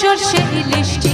সর্ষে ইলিশটি